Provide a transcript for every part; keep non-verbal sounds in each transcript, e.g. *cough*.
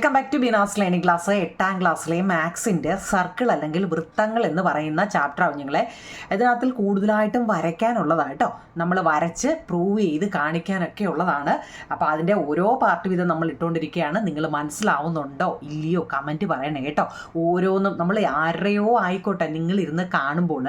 Welcome back to Binas learning class എട്ടാം ക്ലാസ്സിലെ മാത്സിന്റെ circle അല്ലെങ്കിൽ വൃത്തങ്ങൾ എന്ന് പറയുന്ന ചാപ്റ്ററാണ് ഞങ്ങളെ ഇതിനകത്തിൽ കൂടുതലായിട്ടും വരയ്ക്കാനുള്ളതായിട്ടോ നമ്മൾ വരച്ച് പ്രൂവ് ചെയ്ത് കാണിക്കാനൊക്കെ ഉള്ളതാണ്. അപ്പോൾ അതിന്റെ ഓരോ പാർട്ട് വീതം നമ്മൾ ഇട്ടുകൊണ്ടിരിക്കുകയാണ്. നിങ്ങൾ മനസ്സിലാവുന്നുണ്ടോ? ഇല്ലയോ? കമന്റ് പറയണേ കേട്ടോ. ഓരോന്നും നമ്മൾ ആരുടെയോ ആയിക്കോട്ടെ നിങ്ങൾ ഇരുന്ന് കാണുമ്പോൾ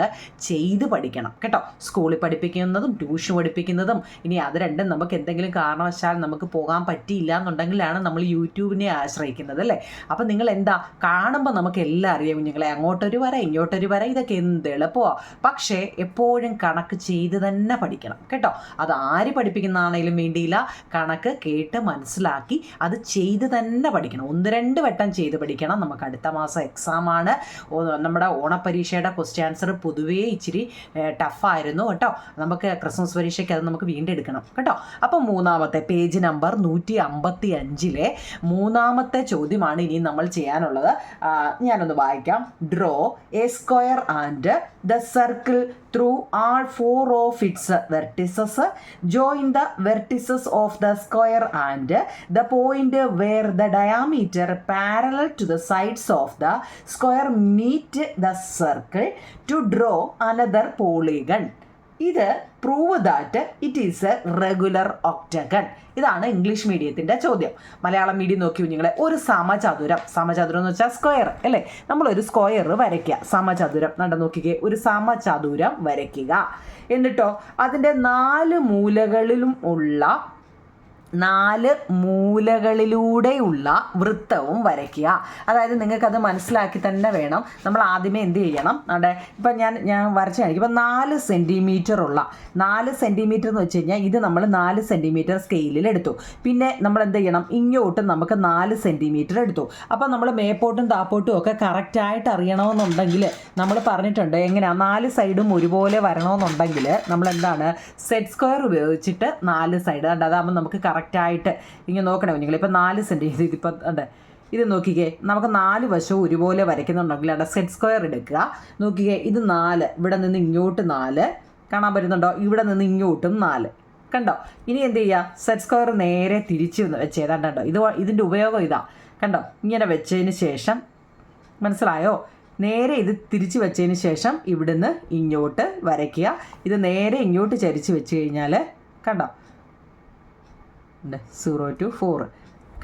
ചെയ്ത് പഠിക്കണം കേട്ടോ. സ്കൂളിൽ പഠിപ്പിക്കുന്നതും ട്യൂഷൻ പഠിപ്പിക്കുന്നതും. ഇനി അത് രണ്ടും നമുക്ക് എന്തെങ്കിലും കാരണവശാൽ നമുക്ക് പോകാൻ പറ്റിയില്ല എന്നുണ്ടെങ്കിലാണ് നമ്മൾ യൂട്യൂബിനെ ആശ്രയിക്കുന്നത്. അല്ലേ? അപ്പം നിങ്ങൾ എന്താ കാണുമ്പോൾ നമുക്ക് എല്ലാം അറിയാം കുഞ്ഞുങ്ങളെ അങ്ങോട്ടൊരു വര ഇങ്ങോട്ടൊരു വര ഇതൊക്കെ എന്ത് എളുപ്പമാണ് പക്ഷേ എപ്പോഴും കണക്ക് ചെയ്ത് തന്നെ പഠിക്കണം കേട്ടോ? അത് ആര് പഠിപ്പിക്കുന്നതാണേലും വേണ്ടിയില്ല. കണക്ക് കേട്ട് മനസ്സിലാക്കി അത് ചെയ്ത് തന്നെ പഠിക്കണം. ഒന്ന് രണ്ട് വട്ടം ചെയ്ത് പഠിക്കണം. നമുക്ക് അടുത്ത മാസം എക്സാം ആണ്. നമ്മുടെ ഓണപ്പരീക്ഷയുടെ ക്വസ്റ്റ്യൻ ആൻസർ പൊതുവേ ഇച്ചിരി ടഫായിരുന്നു കേട്ടോ? നമുക്ക് ക്രിസ്മസ് പരീക്ഷയ്ക്ക് അത് നമുക്ക് വീണ്ടെടുക്കണം കേട്ടോ? അപ്പം മൂന്നാമത്തെ പേജ് നമ്പർ നൂറ്റി അമ്പത്തി അഞ്ചിലെ മൂന്നാമത്തെ ചോദ്യമാണ് ഇനി നമ്മൾ ചെയ്യാനുള്ളത്. ഞാനൊന്ന് വായിക്കാം. Draw a square and the circle through all four of its vertices join the vertices of the square and the point where the diameter parallel to the sides of the square meet the circle to draw another polygon ഇത് prove that it is a regular octagon ഇതാണ് English മീഡിയത്തിന്റെ ചോദ്യം. Malayalam medium നോക്കി കുഞ്ഞുങ്ങളെ ഒരു സമചതുരം. സമചതുരം എന്ന് വെച്ചാൽ square അല്ലേ? നമ്മളൊരു സ്ക്വയർ വരയ്ക്കുക. സമചതുരം. നട നോക്കിക്കേ. ഒരു സമചതുരം വരയ്ക്കുക. എന്നിട്ടോ? അതിന്റെ നാല് മൂലകളിലും ഉള്ള നാല് മൂലകളിലൂടെയുള്ള വൃത്തവും വരയ്ക്കുക. അതായത് നിങ്ങൾക്കത് മനസ്സിലാക്കി തന്നെ വേണം. നമ്മൾ ആദ്യമേ എന്ത് ചെയ്യണം? അവിടെ ഇപ്പം ഞാൻ ഞാൻ വരച്ച് കാണിക്കും. ഇപ്പം നാല് സെന്റിമീറ്റർ ഉള്ള നാല് സെന്റിമീറ്റർ എന്ന് വെച്ച് കഴിഞ്ഞാൽ ഇത് നമ്മൾ നാല് സെന്റിമീറ്റർ സ്കെയിലിൽ എടുത്തു. പിന്നെ നമ്മൾ എന്ത് ചെയ്യണം? ഇങ്ങോട്ടും നമുക്ക് നാല് സെന്റിമീറ്റർ എടുത്തു. അപ്പം നമ്മൾ മേപ്പോട്ടും താപ്പോട്ടും ഒക്കെ കറക്റ്റായിട്ട് അറിയണമെന്നുണ്ടെങ്കിൽ നമ്മൾ പറഞ്ഞിട്ടുണ്ട് എങ്ങനെയാണ് നാല് സൈഡും ഒരുപോലെ വരണമെന്നുണ്ടെങ്കിൽ നമ്മൾ എന്താണ്? സെറ്റ് സ്ക്വയർ ഉപയോഗിച്ചിട്ട് നാല് സൈഡ് അതാകുമ്പോൾ നമുക്ക് കറക്റ്റായിട്ട് ഇങ്ങനെ നോക്കണേ. നിങ്ങൾ ഇപ്പം നാല് സെന്റിമീറ്റർ ഇതിപ്പോൾ ഉണ്ട് ഇത് നോക്കിക്കേ നമുക്ക് നാല് വശവും ഒരുപോലെ വരയ്ക്കുന്നുണ്ടെങ്കിൽ അവിടെ സെറ്റ് സ്ക്വയർ എടുക്കുക. നോക്കിക്കേ ഇത് നാല് ഇവിടെ നിന്ന് ഇങ്ങോട്ട് നാല്. കാണാൻ പറ്റുന്നുണ്ടോ? ഇവിടെ നിന്ന് ഇങ്ങോട്ടും നാല്. കണ്ടോ? ഇനി എന്ത് ചെയ്യുക സെറ്റ് സ്ക്വയർ നേരെ തിരിച്ച് വെച്ച് കണ്ടോ? ഇത് ഇതിന്റെ ഉപയോഗം ഇതാ. കണ്ടോ? ഇങ്ങനെ വെച്ചതിന് ശേഷം മനസ്സിലായോ? നേരെ ഇത് തിരിച്ച് വെച്ചതിന് ശേഷം ഇവിടുന്ന് ഇങ്ങോട്ട് വരയ്ക്കുക. ഇത് നേരെ ഇങ്ങോട്ട് ചരിച്ച് വെച്ച് കഴിഞ്ഞാൽ കണ്ടോ? സീറോ ടു ഫോർ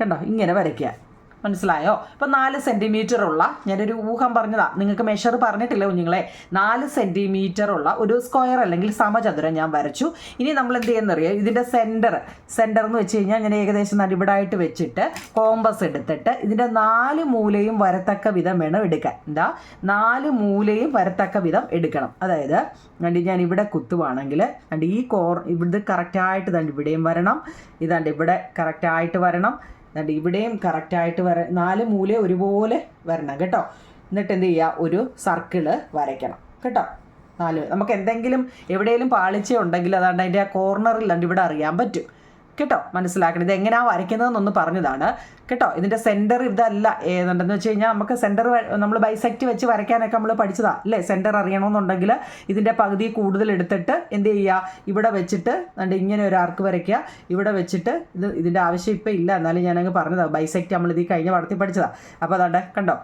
കണ്ടോ? ഇങ്ങനെ വരയ്ക്കുക. മനസ്സിലായോ? ഇപ്പം നാല് സെന്റിമീറ്റർ ഉള്ള ഞാനൊരു ഊഹം പറഞ്ഞതാ. നിങ്ങൾക്ക് മെഷർ പറഞ്ഞിട്ടില്ല കുഞ്ഞുങ്ങളെ. നാല് സെന്റിമീറ്റർ ഉള്ള ഒരു സ്ക്വയർ അല്ലെങ്കിൽ സമചതുരം ഞാൻ വരച്ചു. ഇനി നമ്മൾ എന്ത് ചെയ്യുന്നറിയോ ഇതിന്റെ സെന്റർ സെന്റർ എന്ന് വെച്ച് കഴിഞ്ഞാൽ ഞാൻ ഏകദേശം നടിവിടായിട്ട് വെച്ചിട്ട് കോമ്പസ് എടുത്തിട്ട് ഇതിന്റെ നാല് മൂലയും വരത്തക്ക വിധം വേണം എടുക്കാൻ. എന്താ? നാല് മൂലയും വരത്തക്ക വിധം എടുക്കണം. അതായത് കണ്ടി ഞാൻ ഇവിടെ കുത്തുവാണെങ്കിൽ കണ്ടി ഈ കോർ ഇവിടെ കറക്റ്റായിട്ട് ഇതാണ്ട് ഇവിടെയും വരണം. ഇതാണ്ട് ഇവിടെ കറക്റ്റായിട്ട് വരണം. എന്നിട്ട് ഇവിടെയും കറക്റ്റായിട്ട് വര നാല് മൂല ഒരുപോലെ വരണം കേട്ടോ. എന്നിട്ട് എന്ത് ചെയ്യുക ഒരു സർക്കിൾ വരയ്ക്കണം കേട്ടോ. നാല് നമുക്ക് എന്തെങ്കിലും എവിടെയെങ്കിലും പാളിച്ച ഉണ്ടെങ്കിൽ അതാണ്ട് അതിന്റെ ആ കോർണറിൽ ഇവിടെ അറിയാൻ പറ്റും. കേട്ടോ മനസ്സിലാക്കണം. ഇത് എങ്ങനെയാണ് വരയ്ക്കുന്നതെന്നൊന്ന് പറഞ്ഞതാണ്. കേട്ടോ ഇതിന്റെ സെന്റർ ഇതല്ല. ഏതുണ്ടെന്ന് വെച്ച് കഴിഞ്ഞാൽ നമുക്ക് സെന്റർ നമ്മൾ ബൈസെക്റ്റ് വെച്ച് വരയ്ക്കാനൊക്കെ നമ്മൾ പഠിച്ചതാ. അല്ലേ? സെന്റർ അറിയണമെന്നുണ്ടെങ്കിൽ ഇതിന്റെ പകുതി കൂടുതൽ എടുത്തിട്ട് എന്ത് ചെയ്യുക ഇവിടെ വെച്ചിട്ട് കണ്ട് ഇങ്ങനെ ഒരു ആർക്ക് വരയ്ക്കുക. ഇവിടെ വെച്ചിട്ട് ഇത് ഇതിന്റെ ആവശ്യം ഇപ്പം ഇല്ല. എന്നാലും ഞാനങ്ങ് പറഞ്ഞതാണ് ബൈസെക്റ്റ് നമ്മൾ ഇത് കഴിഞ്ഞ വളർത്തി പഠിച്ചതാണ് അപ്പോൾ അതാണ്ട് കണ്ടോ?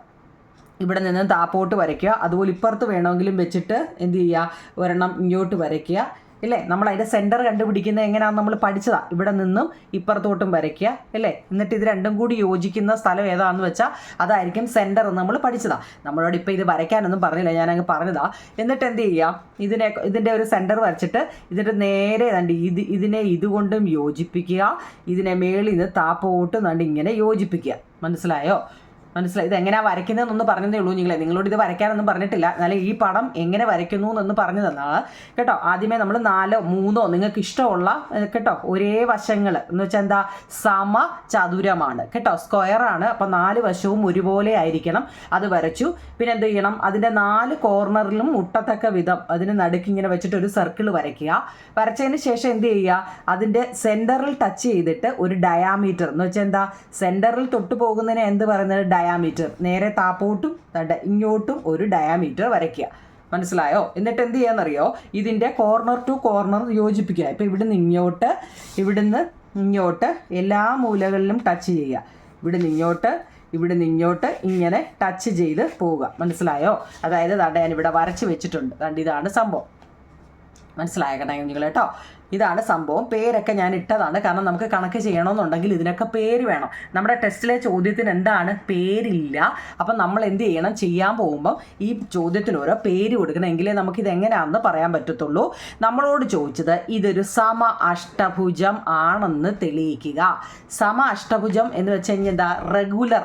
ഇവിടെ നിന്ന് താപ്പോട്ട് വരയ്ക്കുക. അതുപോലെ ഇപ്പുറത്ത് വേണമെങ്കിലും വെച്ചിട്ട് എന്ത് ചെയ്യുക ഒരെണ്ണം ഇങ്ങോട്ട് വരയ്ക്കുക. ഇല്ലേ? നമ്മൾ അതിന്റെ സെന്റർ കണ്ടുപിടിക്കുന്നത് എങ്ങനെയാണെന്ന് നമ്മൾ പഠിച്ചതാണ് ഇവിടെ നിന്നും ഇപ്പുറത്തോട്ടും വരയ്ക്കുക അല്ലേ എന്നിട്ട് ഇത് രണ്ടും കൂടി യോജിക്കുന്ന സ്ഥലം ഏതാണെന്ന് വെച്ചാൽ അതായിരിക്കും സെന്റർ എന്ന് നമ്മൾ പഠിച്ചതാണ് നമ്മളോട് ഇപ്പോൾ ഇത് വരയ്ക്കാനൊന്നും പറഞ്ഞില്ല ഞാൻ അങ്ങ് പറഞ്ഞതാ. എന്നിട്ട് എന്ത് ചെയ്യാം? ഇതിനെ ഇതിന്റെ ഒരു സെന്റർ വരച്ചിട്ട് ഇതിന്റെ നേരെ കണ്ട് ഇത് ഇതിനെ ഇതുകൊണ്ടും യോജിപ്പിക്കുക. ഇതിനെ മേളിൽ നിന്ന് താപ്പോട്ട് കണ്ട് ഇങ്ങനെ യോജിപ്പിക്കുക. മനസ്സിലായോ? മനസ്സിലായി? ഇത് എങ്ങനെയാണ് വരയ്ക്കുന്നതെന്നൊന്ന് പറഞ്ഞതേ ഉള്ളൂ നിങ്ങളെ. നിങ്ങളോട് ഇത് വരയ്ക്കാനൊന്നും പറഞ്ഞിട്ടില്ല. എന്നാലും ഈ പടം എങ്ങനെ വരയ്ക്കുന്നു എന്നൊന്ന് പറഞ്ഞു തന്നാണ് കേട്ടോ ആദ്യമേ നമ്മൾ നാലോ മൂന്നോ നിങ്ങൾക്ക് ഇഷ്ടമുള്ള കേട്ടോ ഒരേ വശങ്ങൾ എന്ന് വെച്ചാൽ എന്താ? സമ ചതുരമാണ്. കേട്ടോ സ്ക്വയർ ആണ്. അപ്പം നാല് വശവും ഒരുപോലെ ആയിരിക്കണം. അത് വരച്ചു. പിന്നെ എന്ത് ചെയ്യണം? അതിന്റെ നാല് കോർണറിലും മുട്ടത്തക്ക വിധം അതിന് നടുക്ക് ഇങ്ങനെ വെച്ചിട്ട് ഒരു സർക്കിൾ വരയ്ക്കുക. വരച്ചതിന് ശേഷം എന്ത് ചെയ്യുക? അതിന്റെ സെന്ററിൽ ടച്ച് ചെയ്തിട്ട് ഒരു ഡയാമീറ്റർ. എന്ന് വെച്ചാൽ എന്താ? സെന്ററിൽ തൊട്ട് പോകുന്നതിന് എന്ത് പറയുന്നത്? ഡയാമീറ്റർ നേരെ താപ്പോട്ടും ഇങ്ങോട്ടും ഒരു ഡയാമീറ്റർ വരയ്ക്കുക. മനസ്സിലായോ? എന്നിട്ട് എന്ത് ചെയ്യാന്നറിയോ? ഇതിന്റെ കോർണർ ടു കോർണർ യോജിപ്പിക്കുക. ഇപ്പം ഇവിടുന്ന് ഇങ്ങോട്ട് ഇവിടുന്ന് ഇങ്ങോട്ട് എല്ലാ മൂലകളിലും ടച്ച് ചെയ്യുക. ഇവിടുന്ന് ഇങ്ങോട്ട് ഇവിടുന്ന് ഇങ്ങോട്ട് ഇങ്ങനെ ടച്ച് ചെയ്ത് പോവുക. മനസ്സിലായോ? അതായത് ദാണ്ട ഞാൻ ഇവിടെ വരച്ച് വെച്ചിട്ടുണ്ട്. ദാണ്ട് ഇതാണ് സംഭവം. മനസ്സിലാക്കണേ നിങ്ങൾ കേട്ടോ ഇതാണ് സംഭവം. പേരൊക്കെ ഞാൻ ഇട്ടതാണ്. കാരണം നമുക്ക് കണക്ക് ചെയ്യണമെന്നുണ്ടെങ്കിൽ ഇതിനൊക്കെ പേര് വേണം. നമ്മുടെ ടെസ്റ്റിലെ ചോദ്യത്തിന് എന്താണ്? പേരില്ല. അപ്പം നമ്മൾ എന്ത് ചെയ്യണം? ചെയ്യാൻ പോകുമ്പോൾ ഈ ചോദ്യത്തിന് ഓരോ പേര് കൊടുക്കണം. എങ്കിലേ നമുക്ക് ഇത് എങ്ങനെയാണെന്ന് പറയാൻ പറ്റത്തുള്ളൂ. നമ്മളോട് ചോദിച്ചത് ഇതൊരു സമ അഷ്ടഭുജം ആണെന്ന് തെളിയിക്കുക. സമ അഷ്ടഭുജം എന്ന് വെച്ച് കഴിഞ്ഞാൽ എന്താ? റെഗുലർ.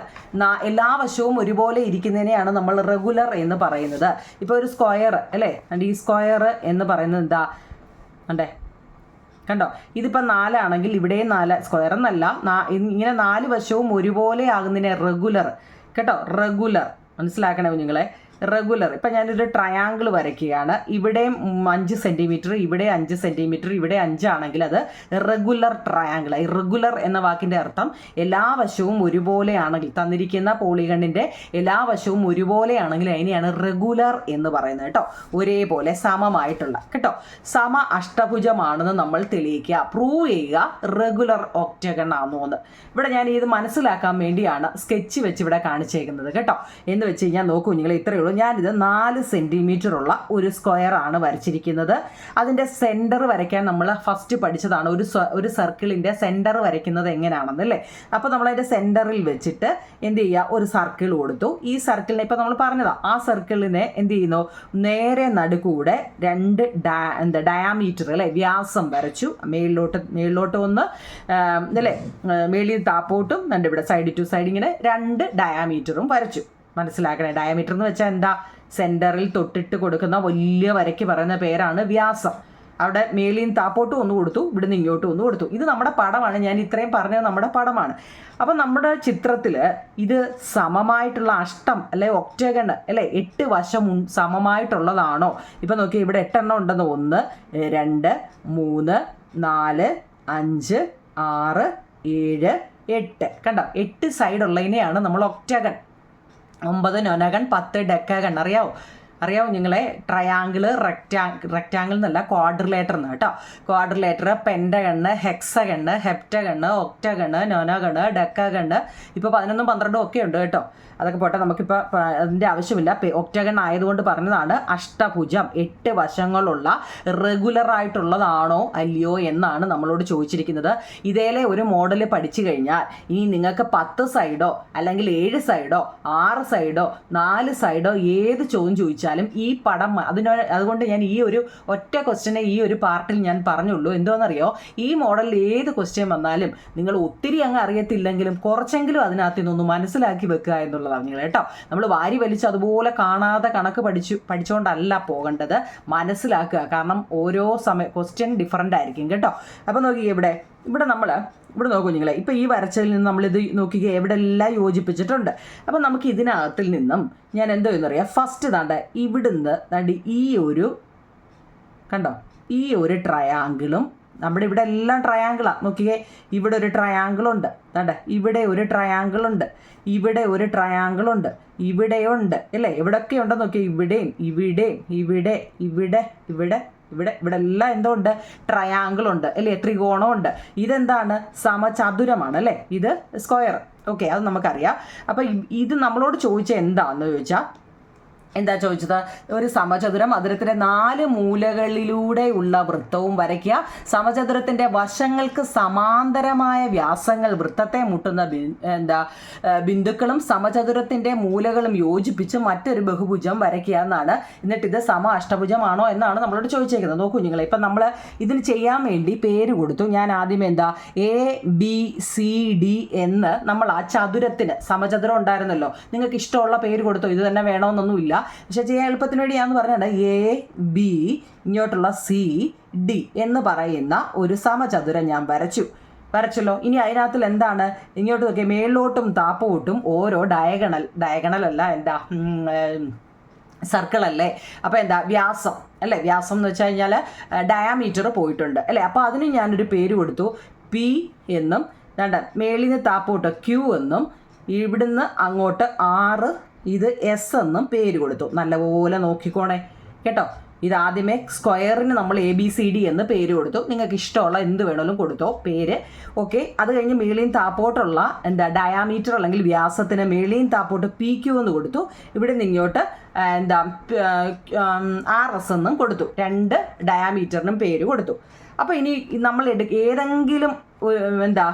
എല്ലാ വശവും ഒരുപോലെ ഇരിക്കുന്നതിനെയാണ് നമ്മൾ റെഗുലർ എന്ന് പറയുന്നത്. ഇപ്പോൾ ഒരു സ്ക്വയർ അല്ലേ? ഈ സ്ക്വയർ എന്ന് പറയുന്നത് എന്താ? കണ്ടേ? കണ്ടോ? ഇതിപ്പോൾ നാലാണെങ്കിൽ ഇവിടെയും നാല് സ്ക്വയർ എന്നല്ല. ഇങ്ങനെ നാല് വശവും ഒരുപോലെ ആകുന്നതിനെ റെഗുലർ കേട്ടോ? റെഗുലർ മനസ്സിലാക്കണേ കുഞ്ഞുങ്ങളെ? റെഗുലർ ഇപ്പം ഞാനൊരു ട്രയാങ്കിൾ വരയ്ക്കുകയാണ്. ഇവിടെയും അഞ്ച് സെന്റിമീറ്റർ ഇവിടെ അഞ്ച് സെന്റിമീറ്റർ ഇവിടെ അഞ്ചാണെങ്കിൽ അത് റെഗുലർ ട്രയാങ്കിൾ ഇറഗുലർ എന്ന വാക്കിന്റെ അർത്ഥം എല്ലാ വശവും ഒരുപോലെയാണെങ്കിൽ തന്നിരിക്കുന്ന പോളിഗണിന്റെ എല്ലാ വശവും ഒരുപോലെയാണെങ്കിൽ അതിനെയാണ് റെഗുലർ എന്ന് പറയുന്നത് കേട്ടോ. ഒരേപോലെ സമമായിട്ടുള്ള കേട്ടോ. സമ അഷ്ടഭുജമാണെന്ന് നമ്മൾ തെളിയിക്കുക പ്രൂവ് ചെയ്യുക റെഗുലർ ഒക്ടഗൺ ആണെന്ന്. ഇവിടെ ഞാൻ ഇത് മനസ്സിലാക്കാൻ വേണ്ടിയാണ് സ്കെച്ച് വെച്ച് ഇവിടെ കാണിച്ചേക്കുന്നത് കേട്ടോ. എന്ന് വെച്ച് കഴിഞ്ഞാൽ നോക്കൂ നിങ്ങൾ ഇത്രയേ ഉള്ളൂ. ഞാനിത് നാല് സെന്റിമീറ്റർ ഉള്ള ഒരു സ്ക്വയർ ആണ് വരച്ചിരിക്കുന്നത്. അതിന്റെ സെന്റർ വരയ്ക്കാൻ നമ്മൾ ഫസ്റ്റ് പഠിച്ചതാണ് ഒരു ഒരു സർക്കിളിന്റെ സെന്റർ വരയ്ക്കുന്നത് എങ്ങനെയാണെന്ന് അല്ലേ? അപ്പോൾ നമ്മളതിന്റെ സെന്ററിൽ വെച്ചിട്ട് എന്ത് ചെയ്യുക? ഒരു സർക്കിൾ കൊടുത്തു. ഈ സർക്കിളിനെ ഇപ്പോൾ നമ്മൾ പറഞ്ഞതാണ് ആ സർക്കിളിനെ എന്ത് ചെയ്യുന്നു? നേരെ നടുക്കൂടെ രണ്ട് ഡാ എന്താ ഡയാമീറ്റർ അല്ലേ? വ്യാസം വരച്ചു. മേളിലോട്ട് മേളിലോട്ട് ഒന്ന് അല്ലേ? മേളിൽ താപ്പോട്ടും രണ്ട് ഇവിടെ സൈഡ് ടു സൈഡ് ഇങ്ങനെ രണ്ട് ഡയാമീറ്ററും വരച്ചു. മനസ്സിലാക്കണേ. ഡയമീറ്റർ എന്ന് വെച്ചാൽ എന്താ? സെന്ററിൽ തൊട്ടിട്ട് കൊടുക്കുന്ന വലിയ വരയ്ക്ക് പറയുന്ന പേരാണ് വ്യാസം. അവിടെ മേളിയും താപ്പോട്ടും ഒന്ന് കൊടുത്തു ഇവിടുന്ന് ഇങ്ങോട്ടും ഒന്ന് കൊടുത്തു. ഇത് നമ്മുടെ പടമാണ്. ഞാൻ ഇത്രയും പറഞ്ഞത് നമ്മുടെ പടമാണ്. അപ്പം നമ്മുടെ ചിത്രത്തിൽ ഇത് സമമായിട്ടുള്ള അഷ്ടം അല്ലെ ഒക്ടഗൺ അല്ലെ എട്ട് വശം സമമായിട്ടുള്ളതാണോ? ഇപ്പം നോക്കി ഇവിടെ എട്ടെണ്ണം ഉണ്ടെന്ന് ഒന്ന് രണ്ട് മൂന്ന് നാല് അഞ്ച് ആറ് ഏഴ് എട്ട്. കണ്ടോ? എട്ട് സൈഡ് സൈഡുള്ളതിനെയാണ് നമ്മൾ ഒക്ടഗൺ. ഒമ്പത് നൊനകൺ പത്ത് ഡെക്കകൺ അറിയാവോ? അറിയാവോ നിങ്ങളെ? ട്രയാങ്കിൾ റെക്റ്റാ റെക്റ്റാങ്കിൾ എന്നല്ല ക്വാഡ്രിലേറ്റർ എന്ന് കേട്ടോ. ക്വാഡ്രിലേറ്റർ പെൻഡഗണ് ഹെക്സഗണ് ഹെപ്റ്റഗണ് ഒക്റ്റഗണ് നൊനഗണ് ഡെക്കഗണ് ഇപ്പോൾ പതിനൊന്നും പന്ത്രണ്ടും ഒക്കെ ഉണ്ട് കേട്ടോ. അതൊക്കെ പോട്ടെ നമുക്കിപ്പോൾ അതിന്റെ ആവശ്യമില്ല. ഒക്റ്റഗൺ ആയതുകൊണ്ട് പറഞ്ഞതാണ് അഷ്ടഭുജം. എട്ട് വശങ്ങളുള്ള റെഗുലർ ആയിട്ടുള്ളതാണോ അല്ലയോ എന്നാണ് നമ്മളോട് ചോദിച്ചിരിക്കുന്നത്. ഇതേലെ ഒരു മോഡൽ പഠിച്ചു കഴിഞ്ഞാൽ ഇനി നിങ്ങൾക്ക് പത്ത് സൈഡോ അല്ലെങ്കിൽ ഏഴ് സൈഡോ ആറ് സൈഡോ നാല് സൈഡോ ഏത് ചോദ്യം ചോദിച്ചാലും ഈ പടം അതിനോ അതുകൊണ്ട് ഞാൻ ഈ ഒരു ഒറ്റ ക്വസ്റ്റ്യനെ ഈ ഒരു പാർട്ടിൽ ഞാൻ പറഞ്ഞുള്ളൂ. എന്തോന്നറിയോ? ഈ മോഡലിൽ ഏത് ക്വസ്റ്റ്യൻ വന്നാലും നിങ്ങൾ ഒത്തിരി അങ്ങ് അറിയത്തില്ലെങ്കിലും കുറച്ചെങ്കിലും അതിനകത്ത് നിന്നൊന്ന് മനസ്സിലാക്കി വെക്കുക എന്നുള്ളതാണ് നിങ്ങൾ കേട്ടോ. നമ്മൾ വാരി വലിച്ച് അതുപോലെ കാണാതെ കണക്ക് പഠിച്ചു പഠിച്ചുകൊണ്ടല്ല പോകേണ്ടത്. മനസ്സിലാക്കുക. കാരണം ഓരോ സമയ ക്വസ്റ്റ്യൻ ഡിഫറന്റ് ആയിരിക്കും കേട്ടോ. അപ്പോൾ നോക്കി ഇവിടെ. ഇവിടെ നമ്മൾ ഇവിടെ നോക്കൂ നിങ്ങളെ. ഇപ്പോൾ ഈ വരച്ചതിൽ നിന്ന് നമ്മളിത് നോക്കിക്കുക എവിടെ എല്ലാം യോജിപ്പിച്ചിട്ടുണ്ട്. അപ്പം നമുക്ക് ഇതിനകത്തിൽ നിന്നും ഞാൻ എന്തോ എന്നറിയാം ഫസ്റ്റ് താണ്ട ഇവിടുന്ന് താണ്ട് ഈ ഒരു കണ്ടോ? ഈ ഒരു ട്രയാങ്കിളും നമ്മുടെ ഇവിടെ എല്ലാം ട്രയാങ്കിളാണ് നോക്കിയേ ഇവിടെ ഒരു ട്രയാങ്കിളുണ്ട് കണ്ടേ ഇവിടെ ഒരു ട്രയാങ്കിളുണ്ട് ഇവിടെ ഒരു ട്രയാങ്കിളുണ്ട് ഇവിടെയുണ്ട് അല്ലേ? എവിടെയൊക്കെ ഉണ്ടെന്ന് നോക്കിയേ ഇവിടെയും ഇവിടെയും ഇവിടെ ഇവിടെ ഇവിടെ ഇവിടെ ഇവിടെ എല്ലാം എന്തോ ഉണ്ട്? ട്രയാങ്കിൾ ഉണ്ട് അല്ലേ? ത്രികോണം ഉണ്ട്. ഇതെന്താണ്? സമചതുരമാണ് അല്ലേ? ഇത് സ്ക്വയർ ഓക്കെ അത് നമുക്കറിയാം. അപ്പം ഇത് നമ്മളോട് ചോദിച്ച എന്താണെന്ന് ചോദിച്ചാൽ എന്താ ചോദിച്ചത്? ഒരു സമചതുരം അതിരത്തിന്റെ നാല് മൂലകളിലൂടെ ഉള്ള വൃത്തവും വരയ്ക്കുക. സമചതുരത്തിന്റെ വശങ്ങൾക്ക് സമാന്തരമായ വ്യാസങ്ങൾ വൃത്തത്തെ മുട്ടുന്ന എന്താ ബിന്ദുക്കളും സമചതുരത്തിന്റെ മൂലകളും യോജിപ്പിച്ച് മറ്റൊരു ബഹുഭുജം വരയ്ക്കുക എന്നാണ്. എന്നിട്ട് ഇത് സമ അഷ്ടഭുജമാണോ എന്നാണ് നമ്മളോട് ചോദിച്ചേക്കുന്നത്. നോക്കൂ നിങ്ങൾ ഇപ്പം നമ്മൾ ഇതിന് ചെയ്യാൻ വേണ്ടി പേര് കൊടുത്തു. ഞാൻ ആദ്യം എന്താ എ ബി സി ഡി എന്ന് നമ്മൾ ആ ചതുരത്തിന് സമചതുരം ഉണ്ടായിരുന്നല്ലോ. നിങ്ങൾക്ക് ഇഷ്ടമുള്ള പേര് കൊടുത്തോ? ഇത് തന്നെ വേണമെന്നൊന്നുമില്ല പക്ഷെ ചെയ്യാൻ എളുപ്പത്തിന് വേണ്ടി ഞാൻ പറഞ്ഞാൽ എ ബി ഇങ്ങോട്ടുള്ള സി ഡി എന്ന് പറയുന്ന ഒരു സമചതുരം ഞാൻ വരച്ചു. വരച്ചല്ലോ? ഇനി അതിനകത്തിൽ എന്താണ്? ഇങ്ങോട്ട് നോക്കിയ മേളിലോട്ടും താപ്പോട്ടും ഓരോ ഡയഗണൽ ഡയഗണൽ അല്ല എന്താ സർക്കിൾ അല്ലേ? അപ്പോൾ എന്താ വ്യാസം അല്ലേ? വ്യാസം എന്ന് വെച്ച് കഴിഞ്ഞാൽ ഡയാമീറ്റർ പോയിട്ടുണ്ട് അല്ലേ? അപ്പോൾ അതിന് ഞാനൊരു പേര് കൊടുത്തു പി എന്നും വേണ്ട മേളിൽ നിന്ന് താപ്പോട്ട് ക്യൂ എന്നും ഇവിടുന്ന് അങ്ങോട്ട് ആറ് ഇത് എസ് എന്നും പേര് കൊടുത്തു. നല്ലപോലെ നോക്കിക്കോണേ. കേട്ടോ? ഇത് ആദ്യമേ സ്ക്വയറിന് നമ്മൾ എ ബി സി ഡി എന്ന് പേര് കൊടുത്തു. നിങ്ങൾക്ക് ഇഷ്ടമുള്ള എന്ത് വേണമെങ്കിലും കൊടുത്തോ പേര്. ഓക്കെ അത് കഴിഞ്ഞ് മേളിയും താപ്പോട്ടുള്ള എന്താ ഡയാമീറ്റർ അല്ലെങ്കിൽ വ്യാസത്തിന് മേളിയും താപ്പോട്ട് പി ക്യു എന്ന് കൊടുത്തു. ഇവിടെ നിന്ന് ഇങ്ങോട്ട് എന്താ ആർ എസ് എന്നും കൊടുത്തു. രണ്ട് ഡയാമീറ്ററിനും പേര് കൊടുത്തു. അപ്പോൾ ഇനി നമ്മൾ എടു ഏതെങ്കിലും എന്താ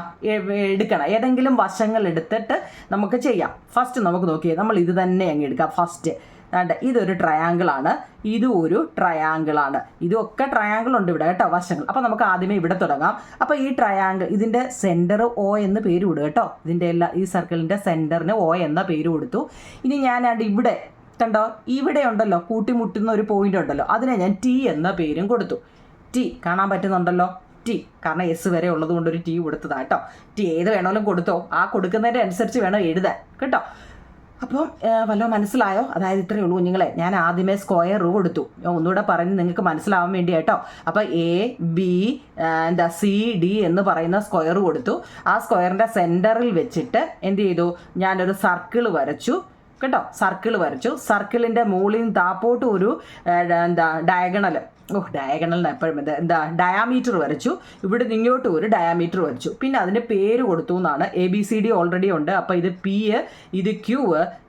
എടുക്കണം. ഏതെങ്കിലും വശങ്ങൾ എടുത്തിട്ട് നമുക്ക് ചെയ്യാം. ഫസ്റ്റ് നമുക്ക് നോക്കിയാൽ നമ്മൾ ഇത് തന്നെ അങ്ങ് എടുക്കാം. ഫസ്റ്റ് വേണ്ട ഇതൊരു ട്രയാങ്കിൾ ആണ്. ഇതും ഒരു ട്രയാങ്കിൾ ആണ്. ഇതൊക്കെ ട്രയാങ്കിൾ ഉണ്ട് ഇവിടെ കേട്ടോ വശങ്ങൾ. അപ്പോൾ നമുക്ക് ആദ്യമേ ഇവിടെ തുടങ്ങാം. അപ്പോൾ ഈ ട്രയാങ്കിൾ ഇതിന്റെ സെന്റർ ഒ എന്ന് പേര് വിടുക കേട്ടോ. ഇതിന്റെ എല്ലാ ഈ സർക്കിളിന്റെ സെന്ററിന് ഒ എന്ന പേര് കൊടുത്തു. ഇനി ഞാനാണ്ട് ഇവിടെ കണ്ടോ ഇവിടെ ഉണ്ടല്ലോ കൂട്ടിമുട്ടുന്ന ഒരു പോയിന്റ് ഉണ്ടല്ലോ അതിനെ ഞാൻ ടി എന്ന പേരും കൊടുത്തു. ടി കാണാൻ പറ്റുന്നുണ്ടല്ലോ? ടി. കാരണം എസ് വരെ ഉള്ളത് കൊണ്ട് ഒരു ടി കൊടുത്തതാ കേട്ടോ. ടി ഏത് വേണമെങ്കിലും കൊടുത്തോ. ആ കൊടുക്കുന്നതിന്റെ അനുസരിച്ച് വേണം എഴുതാൻ. കേട്ടോ? അപ്പം വല്ലോ മനസ്സിലായോ? അതായത് ഇത്രയേ ഉള്ളൂ കുഞ്ഞുങ്ങളെ. ഞാൻ ആദ്യമേ സ്ക്വയർ റൂ കൊടുത്തു. ഒന്നുകൂടെ പറഞ്ഞ് നിങ്ങൾക്ക് മനസ്സിലാവാൻ വേണ്ടി കേട്ടോ അപ്പോൾ എ ബി എന്താ സി ഡി എന്ന് പറയുന്ന സ്ക്വയർ കൊടുത്തു. ആ സ്ക്വയറിന്റെ സെന്ററിൽ വെച്ചിട്ട് എന്ത് ചെയ്തു? ഞാനൊരു സർക്കിൾ വരച്ചു. കേട്ടോ? സർക്കിൾ വരച്ചു. സർക്കിളിന്റെ മുകളിൽ താപ്പോട്ട് ഒരു എന്താ ഡയഗണൽ ഓ ഡയഗണലിന് എപ്പോഴും എന്താ ഡയാമീറ്റർ വരച്ചു. ഇവിടെ ഇങ്ങോട്ട് ഒരു ഡയാമീറ്റർ വരച്ചു. പിന്നെ അതിന്റെ പേര് കൊടുത്തു എന്നാണ്. A B C D already ഉണ്ട്. അപ്പോൾ ഇത് പി ഇത് ക്യൂ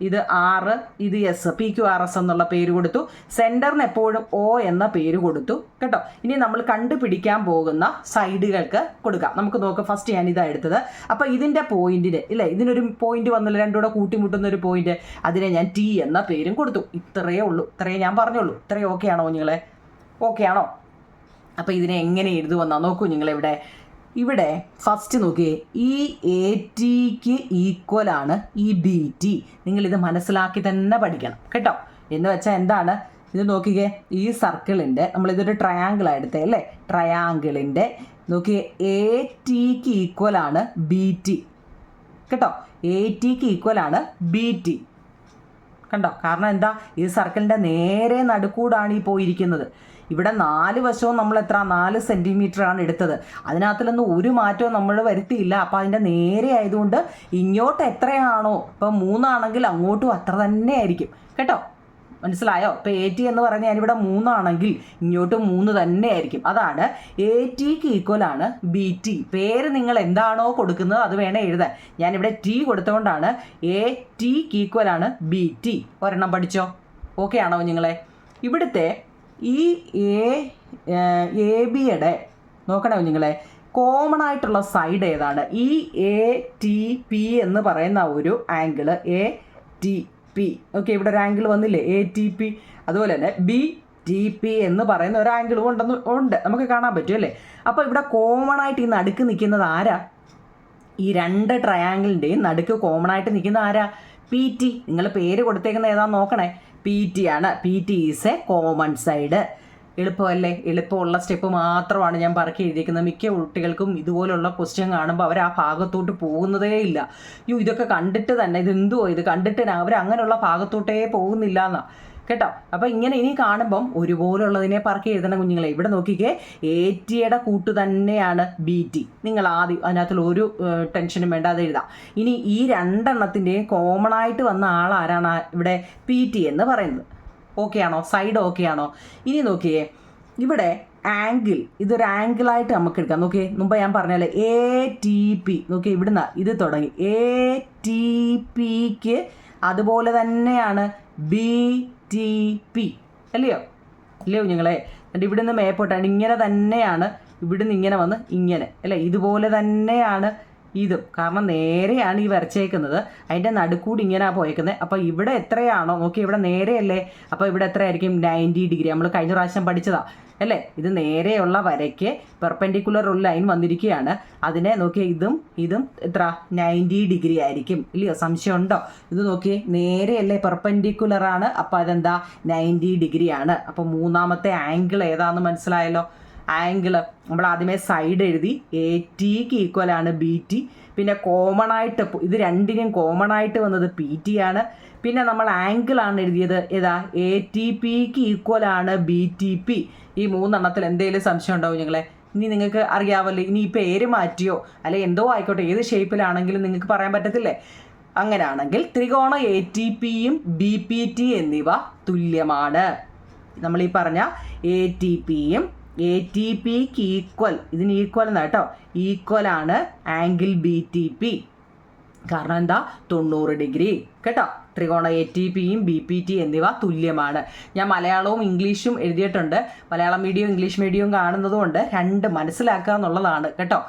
ഇത് ആർ ഇത് S P Q R S എന്നുള്ള പേര് കൊടുത്തു. സെന്ററിന് എപ്പോഴും ഒ എന്ന പേര് കൊടുത്തു. കേട്ടോ? ഇനി നമ്മൾ കണ്ടുപിടിക്കാൻ പോകുന്ന സൈഡുകൾക്ക് കൊടുക്കാം. നമുക്ക് നോക്കാം. ഫസ്റ്റ് ഞാൻ ഇതാ എടുത്തത് അപ്പോൾ ഇതിന്റെ പോയിന്റിന് ഇല്ലേ? ഇതിനൊരു പോയിന്റ് വന്നില്ല. രണ്ടുകൂടെ കൂട്ടിമുട്ടുന്ന ഒരു പോയിന്റ് അതിനെ ഞാൻ ടി എന്ന പേരും കൊടുത്തു. ഇത്രയേ ഉള്ളൂ. ഇത്രയേ ഞാൻ പറഞ്ഞുള്ളൂ. ഇത്രയും ഓക്കെ ആണോ നിങ്ങളെ ഓക്കെ ആണോ അപ്പോൾ ഇതിനെ എങ്ങനെ എഴുതുമെന്നാ നോക്കൂ നിങ്ങളിവിടെ? ഇവിടെ ഫസ്റ്റ് നോക്കിയേ ഈ എ ടിക്ക് ഈക്വൽ ആണ് ഈ ബി ടി നിങ്ങളിത് മനസ്സിലാക്കി തന്നെ പഠിക്കണം കേട്ടോ? എന്ന് വെച്ചാൽ എന്താണ്? ഇത് നോക്കിക്കേ ഈ സർക്കിളിന്റെ നമ്മളിതൊരു ട്രയാങ്കിൾ എടുത്തേ അല്ലേ? ട്രയാങ്കിളിന്റെ നോക്കിയേ എ ടിക്ക് ഈക്വൽ ആണ് ബി ടി കേട്ടോ? എ ടിക്ക് ഈക്വൽ ആണ് ബി ടി കണ്ടോ കാരണം എന്താ? ഈ സർക്കിളിന്റെ നേരെ നടുക്കൂടാണ് ഈ പോയിരിക്കുന്നത്. ഇവിടെ നാല് വശവും നമ്മൾ എത്ര? നാല് ആണ് എടുത്തത്. അതിനകത്തിലൊന്നും ഒരു മാറ്റവും നമ്മൾ വരുത്തിയില്ല. അപ്പോൾ അതിന്റെ നേരെ ആയതുകൊണ്ട് ഇങ്ങോട്ട് എത്രയാണോ? ഇപ്പം മൂന്നാണെങ്കിൽ അങ്ങോട്ടും അത്ര തന്നെ ആയിരിക്കും. കേട്ടോ? മനസ്സിലായോ? ഇപ്പോൾ എ ടി എന്ന് പറഞ്ഞാൽ ഞാനിവിടെ മൂന്നാണെങ്കിൽ ഇങ്ങോട്ട് മൂന്ന് തന്നെ ആയിരിക്കും. അതാണ് എ ടിക്ക് ആണ് ബി ടി പേര് നിങ്ങൾ എന്താണോ കൊടുക്കുന്നത് അത് വേണേ എഴുതാൻ. ഞാനിവിടെ ടി കൊടുത്തുകൊണ്ടാണ് എ ടിക്ക് ഈക്വലാണ് ബി ടി ഒരെണ്ണം പഠിച്ചോ? ഓക്കെ ആണോ നിങ്ങളെ? ഇവിടുത്തെ ഈ എ എ ബിയുടെ നോക്കണോ നിങ്ങളെ. കോമൺ ആയിട്ടുള്ള സൈഡ് ഏതാണ്? ഈ എ ടി പി എന്ന് പറയുന്ന ഒരു angle A T P okay ഇവിടെ ഒരു ആംഗിൾ വന്നില്ലേ? എ ടി പി അതുപോലെ തന്നെ ബി ടി പി എന്ന് പറയുന്ന ഒരു ആംഗിളും ഉണ്ടെന്ന് ഉണ്ട്. നമുക്ക് കാണാൻ പറ്റും അല്ലേ? അപ്പോൾ ഇവിടെ കോമൺ ആയിട്ട് ഈ നടുക്ക് നിൽക്കുന്നത് ആരാ? ഈ രണ്ട് ട്രയാങ്കിളിന്റെയും നടുക്ക് കോമൺ ആയിട്ട് നിൽക്കുന്ന ആരാ? പി ടി നിങ്ങൾ പേര് കൊടുത്തേക്കുന്ന ഏതാണെന്ന് നോക്കണേ? പി ടി ആണ്. P T is a common side എളുപ്പമല്ലേ? എളുപ്പമുള്ള സ്റ്റെപ്പ് മാത്രമാണ് ഞാൻ പറക്കി എഴുതിയിരിക്കുന്നത് മിക്ക കുട്ടികൾക്കും ഇതുപോലുള്ള ക്വസ്റ്റ്യൻ കാണുമ്പോൾ അവർ ആ ഭാഗത്തോട്ട് പോകുന്നതേ ഇല്ല. യോ ഇതൊക്കെ കണ്ടിട്ട് തന്നെ ഇത് എന്തുവോ ഇത്? കണ്ടിട്ട് അവർ അങ്ങനെയുള്ള ഭാഗത്തോട്ടേ പോകുന്നില്ല എന്നാ കേട്ടോ? അപ്പോൾ ഇങ്ങനെ ഇനി കാണുമ്പം ഒരുപോലുള്ളതിനെ പറക്കി എഴുതണ കുഞ്ഞുങ്ങളെ. ഇവിടെ നോക്കിക്കേ. എ ടിയുടെ കൂട്ട് തന്നെയാണ് ബി ടി നിങ്ങൾ ആദ്യം അതിനകത്തുള്ള ഒരു ടെൻഷനും വേണ്ട അത് എഴുതാം. ഇനി ഈ രണ്ടെണ്ണത്തിന്റെയും കോമൺ ആയിട്ട് വന്ന ആളാരാണ് ഇവിടെ പി ടി എന്ന് പറയുന്നത്. ഓക്കെ ആണോ സൈഡ് ഓക്കെ ആണോ ഇനി നോക്കിയേ. ഇവിടെ ആംഗിൾ ഇതൊരു ആംഗിളായിട്ട് നമുക്ക് എടുക്കാം. നോക്കിയേ മുമ്പ് ഞാൻ പറഞ്ഞല്ലേ എ ടി പി നോക്കിയേ ഇവിടുന്ന് ഇത് തുടങ്ങി. എ ടി പിക്ക് അതുപോലെ തന്നെയാണ് ബി ടി പി അല്ലയോ? അല്ലയോ ഞങ്ങളെ എന്നിട്ട് ഇവിടുന്ന് മേപ്പോട്ടാണ്. ഇങ്ങനെ തന്നെയാണ് ഇവിടുന്ന് ഇങ്ങനെ വന്ന് ഇങ്ങനെ. അല്ലേ? ഇതുപോലെ തന്നെയാണ് ഇതും. കാരണം നേരെയാണ് ഈ വരച്ചേക്കുന്നത്. അതിന്റെ നടുക്കൂടി ഇങ്ങനെ പോയേക്കുന്നത്. അപ്പോൾ ഇവിടെ എത്രയാണോ? നോക്കി ഇവിടെ നേരെയല്ലേ? അപ്പോൾ ഇവിടെ എത്രയായിരിക്കും? Ninety degree. നമ്മൾ കഴിഞ്ഞ പ്രാവശ്യം പഠിച്ചതാണ് അല്ലേ? ഇത് നേരെയുള്ള വരയ്ക്ക് പെർപെൻഡിക്കുലർ ഒരു ലൈൻ വന്നിരിക്കുകയാണ്. അതിനെ നോക്കിയാൽ ഇതും ഇതും എത്ര? നയന്റി ഡിഗ്രി ആയിരിക്കും. ഇല്ലയോ? സംശയമുണ്ടോ? ഇത് നോക്കിയേ നേരെയല്ലേ പെർപെൻഡിക്കുലർ ആണ്. അപ്പോൾ അതെന്താ? നയന്റി ഡിഗ്രി ആണ്. അപ്പോൾ മൂന്നാമത്തെ ആംഗിൾ ഏതാണെന്ന് മനസ്സിലായല്ലോ? ആംഗിൾ നമ്മൾ ആദ്യമേ സൈഡ് എഴുതി എ ടിക്ക് ഈക്വലാണ് ബി ടി പിന്നെ കോമൺ ആയിട്ട് ഇത് രണ്ടിനും കോമൺ ആയിട്ട് വന്നത് പി ടി ആണ്. പിന്നെ നമ്മൾ ആംഗിൾ ആണ് എഴുതിയത് ഏതാ? എ ടി പിക്ക് ഈക്വലാണ് ബി ടി പി ഈ മൂന്നെണ്ണത്തിൽ എന്തെങ്കിലും സംശയം ഉണ്ടാവും ഞങ്ങളെ? ഇനി നിങ്ങൾക്ക് അറിയാമല്ലോ ഇനി ഈ പേര് മാറ്റിയോ? അല്ലെ എന്തോ ആയിക്കോട്ടെ ഏത് ഷേപ്പിലാണെങ്കിലും നിങ്ങൾക്ക് പറയാൻ പറ്റത്തില്ലേ? അങ്ങനെയാണെങ്കിൽ ത്രികോണ എ ടി പിയും ബി പി ടി എന്നിവ തുല്യമാണ്. നമ്മൾ ഈ പറഞ്ഞ എ ടി പിയും എ ടി പിക്ക് ഈക്വൽ ഇതിന് ഈക്വൽ എന്നാ കേട്ടോ. ഈക്വൽ ആണ് ആംഗിൾ ബി ടി പി കാരണം എന്താ? തൊണ്ണൂറ് ഡിഗ്രി കേട്ടോ? ത്രികോണ എ ടി പിയും ബി പി ടി എന്നിവ തുല്യമാണ്. ഞാൻ മലയാളവും ഇംഗ്ലീഷും എഴുതിയിട്ടുണ്ട്. മലയാളം മീഡിയം ഇംഗ്ലീഷ് മീഡിയവും കാണുന്നതുകൊണ്ട് രണ്ട് മനസ്സിലാക്കുക എന്നുള്ളതാണ്. കേട്ടോ?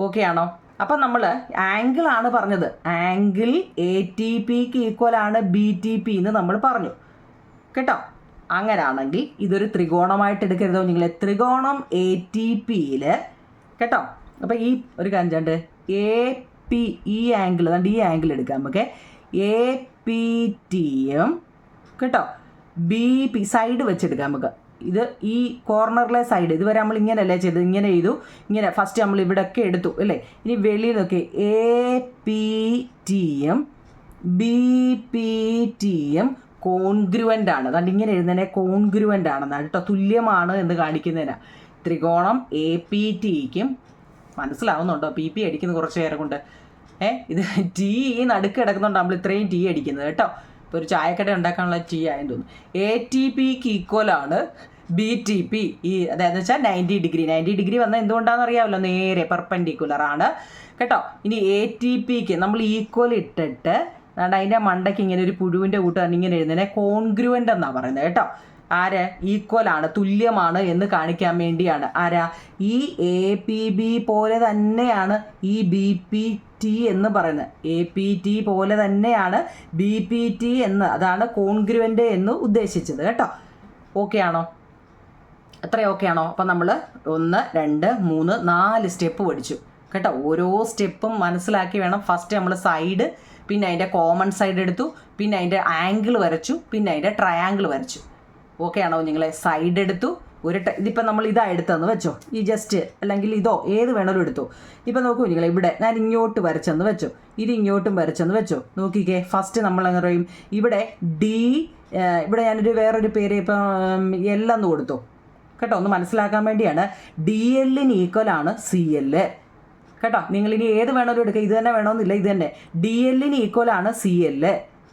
ഓക്കെ ആണോ? അപ്പം നമ്മൾ ആംഗിൾ ആണ് പറഞ്ഞത്. ആംഗിൾ എ ടി പിക്ക് ഈക്വൽ ആണ് ബി ടി പി എന്ന് നമ്മൾ പറഞ്ഞു. കേട്ടോ? അങ്ങനാണെങ്കിൽ ഇതൊരു ത്രികോണമായിട്ട് എടുക്കരുത്? നിങ്ങൾ ത്രികോണം എ ടി പിയിൽ കേട്ടോ? അപ്പോൾ ഈ ഒരു കഞ്ചണ്ട് എ പി ഈ ആംഗിൾ അതുകൊണ്ട് ഈ ആംഗിൾ എടുക്കാം നമുക്ക്. എ പി ടിയും കേട്ടോ? ബി പി സൈഡ് വെച്ചെടുക്കാം നമുക്ക്. ഇത് ഈ കോർണറിലെ സൈഡ് ഇതുവരെ നമ്മൾ ഇങ്ങനെയല്ലേ ചെയ്തത്? ഇങ്ങനെ ചെയ്തു. ഇങ്ങനെ ഫസ്റ്റ് നമ്മൾ ഇവിടെയൊക്കെ എടുത്തു അല്ലേ? ഇനി വെളിയിൽ നോക്കി എ പി ടിയും ബി പി ടിയും കോൺഗ്രുവന്റ് ആണ് അതുകൊണ്ട് ഇങ്ങനെ എഴുതുന്നതിനെ കോൺഗ്രുവന്റ് ആണെന്നാണ് കേട്ടോ. തുല്യമാണ് എന്ന് കാണിക്കുന്നതിനാ. ത്രികോണം എ പി ടിക്കും മനസ്സിലാവുന്നുണ്ടോ? പി പി അടിക്കുന്ന കുറച്ച് നേരം കൊണ്ട് ഏ ഇത് ടീ ഈ നടുക്ക് കിടക്കുന്നുണ്ട്. നമ്മൾ ഇത്രയും ടീ അടിക്കുന്നത് കേട്ടോ. ഇപ്പോൾ ഒരു ചായക്കട ഉണ്ടാക്കാനുള്ള ടീ ആയെന്ന് തോന്നുന്നു. എ ടി പിക്ക് ഈക്വലാണ് ബി ടി പി ഈ അതായത് വെച്ചാൽ നയന്റി ഡിഗ്രി നയന്റി ഡിഗ്രി വന്നാൽ എന്തുകൊണ്ടാണെന്ന് അറിയാമല്ലോ? നേരെ പെർപ്പൻഡിക്കുലർ ആണ്. കേട്ടോ? ഇനി എ ടി പിക്ക് നമ്മൾ ഈക്വൽ ഇട്ടിട്ട് അതുകൊണ്ട് അതിന്റെ മണ്ടയ്ക്ക് ഇങ്ങനെ ഒരു പുഴുവിന്റെ കൂട്ടാണ് ഇങ്ങനെ എഴുതുന്നതിനെ കോൺഗ്രുവന്റ് എന്നാണ് പറയുന്നത് കേട്ടോ. ആര്? ഈക്വൽ ആണ് തുല്യമാണ് എന്ന് കാണിക്കാൻ വേണ്ടിയാണ്. ആരാ? ഈ എ പി ബി പോലെ തന്നെയാണ് ഈ ബി പി ടി എന്ന് പറയുന്നത്. എ പി ടി പോലെ തന്നെയാണ് ബി പി ടി എന്ന് അതാണ് കോൺഗ്രുവന്റ് എന്ന് ഉദ്ദേശിച്ചത് കേട്ടോ. ഓക്കെ ആണോ? അത്ര ഓക്കെ ആണോ? അപ്പം നമ്മൾ ഒന്ന് രണ്ട് മൂന്ന് നാല് സ്റ്റെപ്പ് പഠിച്ചു. കേട്ടോ ഓരോ സ്റ്റെപ്പും മനസ്സിലാക്കി വേണം. ഫസ്റ്റ് നമ്മൾ സൈഡ് പിന്നെ അതിന്റെ കോമൺ സൈഡ് എടുത്തു. പിന്നെ അതിന്റെ ആംഗിൾ വരച്ചു. പിന്നെ അതിന്റെ ട്രയാങ്കിൾ വരച്ചു. ഓക്കെ ആണോ നിങ്ങൾ സൈഡ് എടുത്തു. ഒരു ഇതിപ്പോൾ നമ്മൾ ഇതാ എടുത്തെന്ന് വെച്ചോ? ഈ ജസ്റ്റ് അല്ലെങ്കിൽ ഇതോ ഏത് വേണമെങ്കിലും എടുത്തോ. ഇപ്പം നോക്കൂ നിങ്ങൾ ഇവിടെ ഞാൻ ഇങ്ങോട്ട് വരച്ചെന്ന് വെച്ചോ. ഇത് ഇങ്ങോട്ടും വരച്ചെന്ന് വെച്ചോ. നോക്കിക്കേ ഫസ്റ്റ് നമ്മൾ എന്ന് പറയും? ഇവിടെ ഡി ഇവിടെ ഞാനൊരു വേറൊരു പേര് ഇപ്പം എൽ എന്ന് കൊടുത്തു. കേട്ടോ ഒന്ന് മനസ്സിലാക്കാൻ വേണ്ടിയാണ്. ഡി എല്ലിന് ഈക്വൽ ആണ് സി എൽ കേട്ടോ? നിങ്ങൾ ഇനി ഏത് വേണമെങ്കിലും എടുക്കുക ഇത് തന്നെ വേണമെന്നില്ല ഇത് തന്നെ. ഡി എല്ലിന് ഈക്വൽ ആണ് സി എൽ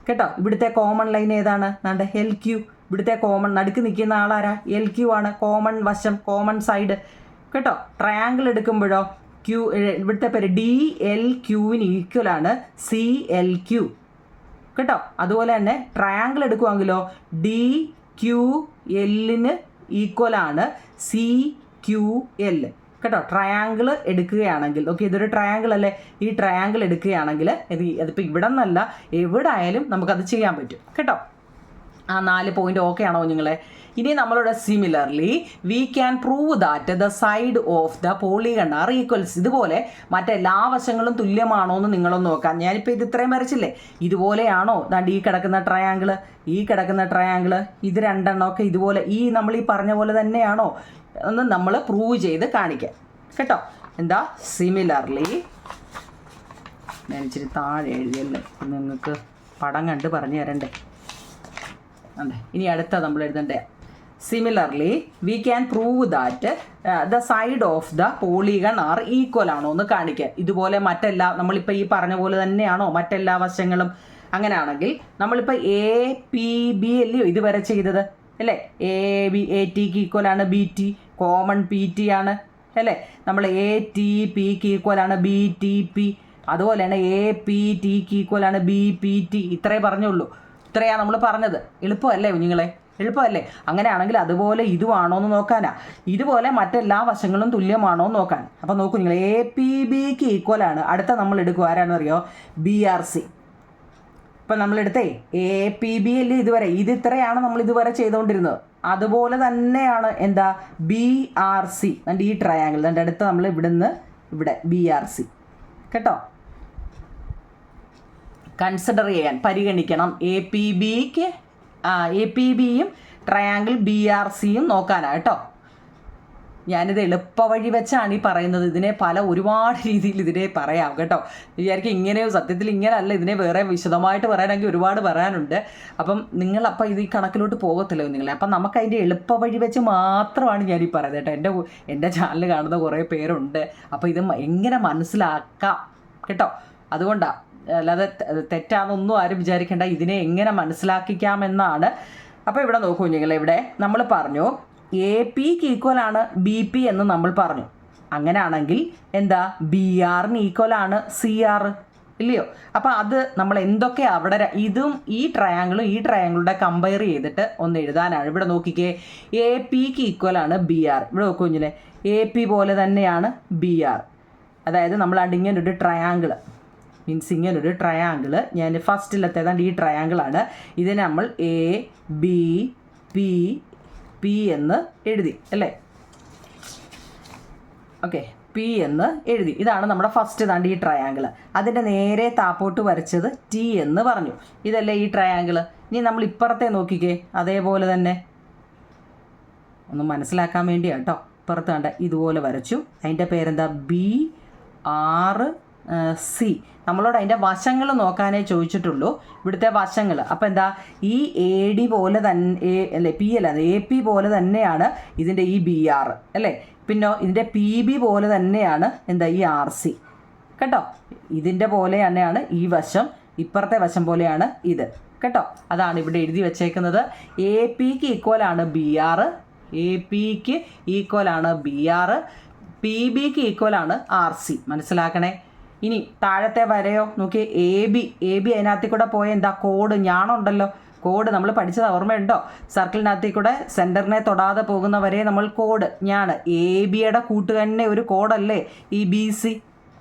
കേട്ടോ? ഇവിടുത്തെ കോമൺ ലൈൻ ഏതാണ്? നാണ്ട എൽ ക്യു ഇവിടുത്തെ കോമൺ നടുക്ക് നിൽക്കുന്ന ആളാരാ? എൽ ക്യു ആണ്. കോമൺ വശം കോമൺ സൈഡ് കേട്ടോ? ട്രയാങ്കിൾ എടുക്കുമ്പോഴോ ക്യു ഇവിടുത്തെ പേര് ഡി എൽ ക്യൂവിന് ഈക്വൽ ആണ് സി എൽ ക്യു കേട്ടോ? അതുപോലെ തന്നെ ട്രയാങ്കിൾ എടുക്കുവാണെങ്കിലോ ഡി ക്യു എല്ലിന് ഈക്വൽ ആണ് സി ക്യു എൽ കേട്ടോ ട്രയാങ്കിൾ എടുക്കുകയാണെങ്കിൽ ഓക്കെ ഇതൊരു ട്രയാങ്കിൾ അല്ലേ? ഈ ട്രയാങ്കിൾ എടുക്കുകയാണെങ്കിൽ ഇത് അതിപ്പോൾ ഇവിടെ നിന്നല്ല എവിടെ ആയാലും നമുക്കത് ചെയ്യാൻ പറ്റും കേട്ടോ? ആ നാല് പോയിന്റ് ഓക്കെ ആണോ നിങ്ങളെ? ഇനി നമ്മളുടെ similarly we can prove that the side of the polygon are equals ഇതുപോലെ മറ്റെല്ലാ വശങ്ങളും തുല്യമാണോ എന്ന് നിങ്ങളൊന്ന് നോക്കാം. ഞാനിപ്പോൾ ഇത് ഇത്രയും വരച്ചില്ലേ? ഇതുപോലെയാണോ? ദാണ്ട് ഈ കിടക്കുന്ന ട്രയാങ്കിൾ ഈ കിടക്കുന്ന ട്രയാങ്കിൾ ഇത് രണ്ടെണ്ണമൊക്കെ ഇതുപോലെ ഈ നമ്മൾ ഈ പറഞ്ഞ പോലെ തന്നെയാണോ? എന്ന് നമ്മൾ പ്രൂവ് ചെയ്ത് കാണിക്കാം. കേട്ടോ? എന്താ? സിമിലർലി ഞാൻ ഇച്ചിരി താഴെ എഴുതിയല്ലേ? നിങ്ങൾക്ക് പടം കണ്ട് പറഞ്ഞു തരണ്ടേ? അതെ ഇനി അടുത്ത നമ്മൾ എഴുതണ്ടേ? Similarly we can prove that the side of the polygon are equal ആണോ എന്ന് കാണിക്കുക. ഇതുപോലെ മറ്റെല്ലാ നമ്മളിപ്പോൾ ഈ പറഞ്ഞ പോലെ തന്നെയാണോ? മറ്റെല്ലാ വശങ്ങളും അങ്ങനെയാണെങ്കിൽ നമ്മളിപ്പോൾ എ പി ബി അല്ലയോ ഇതുവരെ ചെയ്തത്? അല്ലേ? എ ബി എ ടിക്ക് ഈക്വൽ ആണ് B T common P T ആണ്. അല്ലേ? നമ്മൾ എ ടി പിക്ക് ഈക്വൽ ആണ് ബി ടി പി അതുപോലെ തന്നെ എ പി ടിക്ക് ഈക്വൽ ആണ് ബി പി ടി ഇത്രേ പറഞ്ഞുള്ളൂ. ഇത്രയാണ് നമ്മൾ പറഞ്ഞത്. എളുപ്പമല്ലേ കുഞ്ഞുങ്ങളെ? എളുപ്പമല്ലേ? അങ്ങനെയാണെങ്കിൽ അതുപോലെ ഇതുവാണോ എന്ന് നോക്കാനാ. ഇതുപോലെ മറ്റെല്ലാ വശങ്ങളും തുല്യമാണോ എന്ന് നോക്കാൻ. അപ്പോൾ നോക്കൂ നിങ്ങൾ എ പി ബിക്ക് ഈക്വൽ ആണ്. അടുത്ത നമ്മൾ എടുക്കുക. ആരാണെന്ന് അറിയോ? ബി ആർ സി ഇപ്പം നമ്മളെടുത്തേ എ പി ബി അല്ലേ ഇതുവരെ? ഇത് ഇത്രയാണ് നമ്മൾ ഇതുവരെ ചെയ്തുകൊണ്ടിരുന്നത്. അതുപോലെ തന്നെയാണ് എന്താ? ബി ആർ സി എന്റെ ഈ ട്രയാങ്കിൾ എന്റെ അടുത്ത് നമ്മൾ ഇവിടുന്ന് ഇവിടെ ബി ആർ സി കേട്ടോ? കൺസിഡർ ചെയ്യാൻ പരിഗണിക്കണം. എ പി ബിക്ക് എ പി ബിയും ട്രയാങ്കിൾ ബി ആർ സിയും നോക്കാനാണ് കേട്ടോ. ഞാനിത് എളുപ്പ വഴി വെച്ചാണ് ഈ പറയുന്നത്. ഇതിനെ പല ഒരുപാട് *laughs* രീതിയിൽ ഇതിനെ പറയാം കേട്ടോ. വിചാരിക്കും ഇങ്ങനെ സത്യത്തിൽ ഇങ്ങനെ അല്ല ഇതിനെ വേറെ വിശദമായിട്ട് പറയാനെങ്കിൽ ഒരുപാട് പറയാനുണ്ട്. അപ്പം നിങ്ങൾ അപ്പം ഇത് ഈ കണക്കിലോട്ട് പോകത്തില്ലോ നിങ്ങൾ അപ്പം നമുക്ക് അതിന്റെ എളുപ്പ വഴി വെച്ച് മാത്രമാണ് ഞാൻ ഈ പറയുന്നത് കേട്ടോ. എന്റെ എന്റെ ചാനൽ കാണുന്ന കുറേ പേരുണ്ട്. അപ്പം ഇത് എങ്ങനെ മനസ്സിലാക്കാം കേട്ടോ. അതുകൊണ്ടാണ് അല്ലാതെ തെറ്റാണെന്നൊന്നും ആരും വിചാരിക്കേണ്ട. ഇതിനെ എങ്ങനെ മനസ്സിലാക്കിക്കാമെന്നാണ്. അപ്പോൾ ഇവിടെ നോക്കൂ കുഞ്ഞുങ്ങളെ ഇവിടെ നമ്മൾ പറഞ്ഞു എ പിക്ക് ഈക്വൽ ആണ് ബി പി എന്ന് നമ്മൾ പറഞ്ഞു. അങ്ങനെയാണെങ്കിൽ എന്താ? ബി ആറിന് ഈക്വൽ ആണ് സി ആർ ഇല്ലയോ? അപ്പോൾ അത് നമ്മൾ എന്തൊക്കെ അവിടെ ഇതും ഈ ട്രയാങ്കിളും ഈ ട്രയാങ്കിളുടെ കമ്പയർ ചെയ്തിട്ട് ഒന്ന് എഴുതാനാണ്. ഇവിടെ നോക്കിക്കേ എ പിക്ക് ഈക്വൽ ആണ് ബി ആർ ഇവിടെ നോക്കൂ കുഞ്ഞിലെ എ പി പോലെ തന്നെയാണ് ബി ആർ അതായത് നമ്മൾ ഇങ്ങനൊരു ട്രയാങ്കിൾ മീൻസ് ഇങ്ങനെ ഒരു ട്രയാങ്കിൾ ഞാൻ ഫസ്റ്റിലത്തേതാണ്ട് ഈ ട്രയാങ്കിളാണ് ഇത് നമ്മൾ എ ബി പി പി എന്ന് എഴുതി. അല്ലേ? ഓക്കെ പി എന്ന് എഴുതി. ഇതാണ് നമ്മുടെ ഫസ്റ്റ് താണ്ട് ഈ ട്രയാങ്കിൾ അതിന്റെ നേരെ താപ്പോട്ട് വരച്ചത് ടി എന്ന് പറഞ്ഞു. ഇതല്ലേ ഈ ട്രയാങ്കിൾ ഇനി നമ്മൾ ഇപ്പുറത്തെ നോക്കിക്കേ. അതേപോലെ തന്നെ. ഒന്ന് മനസ്സിലാക്കാൻ വേണ്ടിയാട്ടോ ഇപ്പുറത്ത് കണ്ട ഇതുപോലെ വരച്ചു. അതിന്റെ പേരെന്താ? ബി ആറ് സി. നമ്മളോട് അതിന്റെ വശങ്ങൾ നോക്കാനേ ചോദിച്ചിട്ടുള്ളൂ. ഇവിടുത്തെ വശങ്ങൾ. അപ്പോൾ എന്താ? ഈ എ ഡി പോലെ തന്നെ അല്ലേ പി അല്ല എ പി പോലെ തന്നെയാണ് ഇതിന്റെ ഈ ബി ആർ അല്ലേ? പിന്നെ ഇതിന്റെ പി ബി പോലെ തന്നെയാണ് എന്താ ഈ ആർ സി കേട്ടോ? ഇതിന്റെ പോലെ തന്നെയാണ് ഈ വശം ഇപ്പുറത്തെ വശം പോലെയാണ് ഇത്. കേട്ടോ? അതാണ് ഇവിടെ എഴുതി വെച്ചേക്കുന്നത്. എ പിക്ക് ഈക്വൽ ആണ് ബി ആർ എ പിക്ക് ഈക്വൽ ആണ് ബി ആർ പി ബിക്ക് ഈക്വൽ ആണ് ആർ സി മനസ്സിലാക്കണേ? ഇനി താഴത്തെ വരയോ? നോക്കി എ ബി എ ബി അതിനകത്തിൽ കൂടെ പോയ എന്താ കോഡ് ഞാനുണ്ടല്ലോ കോഡ് നമ്മൾ പഠിച്ചത് ഓർമ്മയുണ്ടോ? സർക്കിളിനകത്തിൽ കൂടെ സെന്ററിനെ തൊടാതെ പോകുന്ന വരെ നമ്മൾ കോഡ് ഞാൻ എ ബിയുടെ കൂട്ട് തന്നെ ഒരു കോഡല്ലേ ഈ B C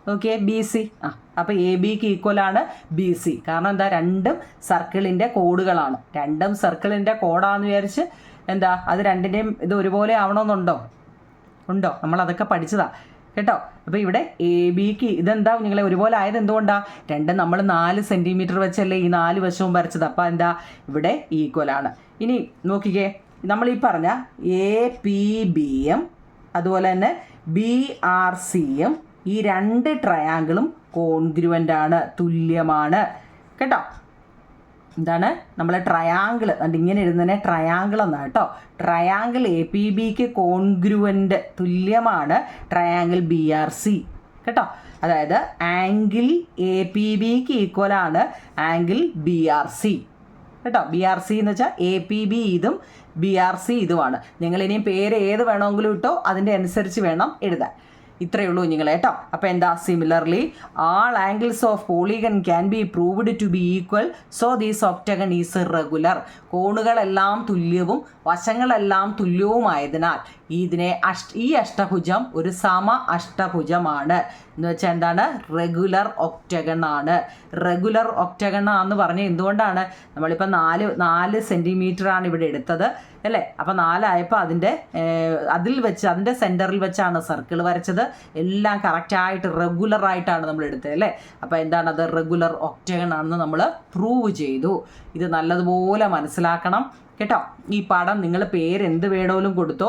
okay B C ആ അപ്പോൾ എ ബിക്ക് ഈക്വലാണ് ബി സി കാരണം എന്താ? രണ്ടും സർക്കിളിന്റെ കോഡുകളാണ് രണ്ടും സർക്കിളിന്റെ കോഡാന്ന് വിചാരിച്ച് എന്താ? അത് രണ്ടിന്റെയും ഇത് ഒരുപോലെ ആവണമെന്നുണ്ടോ ഉണ്ടോ? നമ്മൾ അതൊക്കെ പഠിച്ചതാ. കേട്ടോ? അപ്പോൾ ഇവിടെ എ ബിക്ക് ഇതെന്താ നിങ്ങളെ ഒരുപോലെ ആയത് എന്തുകൊണ്ടാ? രണ്ട് നമ്മൾ നാല് സെന്റിമീറ്റർ വെച്ചല്ലേ ഈ നാല് വശവും വരച്ചത്. അപ്പോൾ എന്താ? ഇവിടെ ഈക്വൽ ആണ്. ഇനി നോക്കിക്കേ. നമ്മൾ ഈ പറഞ്ഞ എ പി ബിയും അതുപോലെ തന്നെ ബി ആർ സിയും ഈ രണ്ട് ട്രയാങ്കിളും കോൺഗ്രുവന്റ് ആണ് തുല്യമാണ്. കേട്ടോ? എന്താണ്? നമ്മൾ ട്രയാങ്കിൾ അത് ഇങ്ങനെ എഴുതുന്നതിനെ ട്രയാങ്കിൾ എന്നാണ് കേട്ടോ. ട്രയാങ്കിൾ എ പി ബിക്ക് കോൺഗ്രുവന്റ് തുല്യമാണ് ട്രയാങ്കിൾ ബി ആർ സി കേട്ടോ? അതായത് ആംഗിൾ എ പി ബിക്ക് ആണ് ആംഗിൾ ബി ആർ സി കേട്ടോ? ബി ആർ സി എന്ന് വെച്ചാൽ എ പി ബി ഇതും ബി ആർ സി ഇതുമാണ്. നിങ്ങൾ ഇനിയും പേര് ഏത് വേണമെങ്കിലും ഇട്ടോ അതിന്റെ അനുസരിച്ച് വേണം എഴുതാൻ. ഇത്രയേ ഉള്ളൂ നിങ്ങൾ കേട്ടോ. അപ്പോൾ എന്താ? Similarly all angles of polygon can be proved to be equal so these octagon is regular കോണുകളെല്ലാം തുല്യവും വശങ്ങളെല്ലാം തുല്യവുമായതിനാൽ ഇതിനെ അഷ്ട ഈ അഷ്ടഭുജം ഒരു സമ അഷ്ടഭുജമാണ്. എന്ന് വെച്ചാൽ എന്താണ്? റെഗുലർ ഒക്ടഗൺ ആണ്. റെഗുലർ ഒക്ടഗൺ എന്ന് പറഞ്ഞ് എന്തുകൊണ്ടാണ്? നമ്മളിപ്പോൾ നാല് നാല് സെന്റിമീറ്റർ ആണ് ഇവിടെ എടുത്തത് അല്ലേ? അപ്പോൾ നാലായപ്പോൾ അതിന്റെ അതിൽ വെച്ച് അതിന്റെ സെന്ററിൽ വെച്ചാണ് സർക്കിൾ വരച്ചത്. എല്ലാം കറക്റ്റായിട്ട് റെഗുലർ ആയിട്ടാണ് നമ്മൾ എടുത്തത് അല്ലേ? അപ്പോൾ എന്താണ് അത്? റെഗുലർ ഒക്ടഗൺ ആണെന്ന് നമ്മൾ പ്രൂവ് ചെയ്തു. ഇത് നല്ലതുപോലെ മനസ്സിലാക്കണം. കേട്ടോ? ഈ പാഠം നിങ്ങൾ പേര് എന്ത് വേണമെങ്കിലും കൊടുത്തോ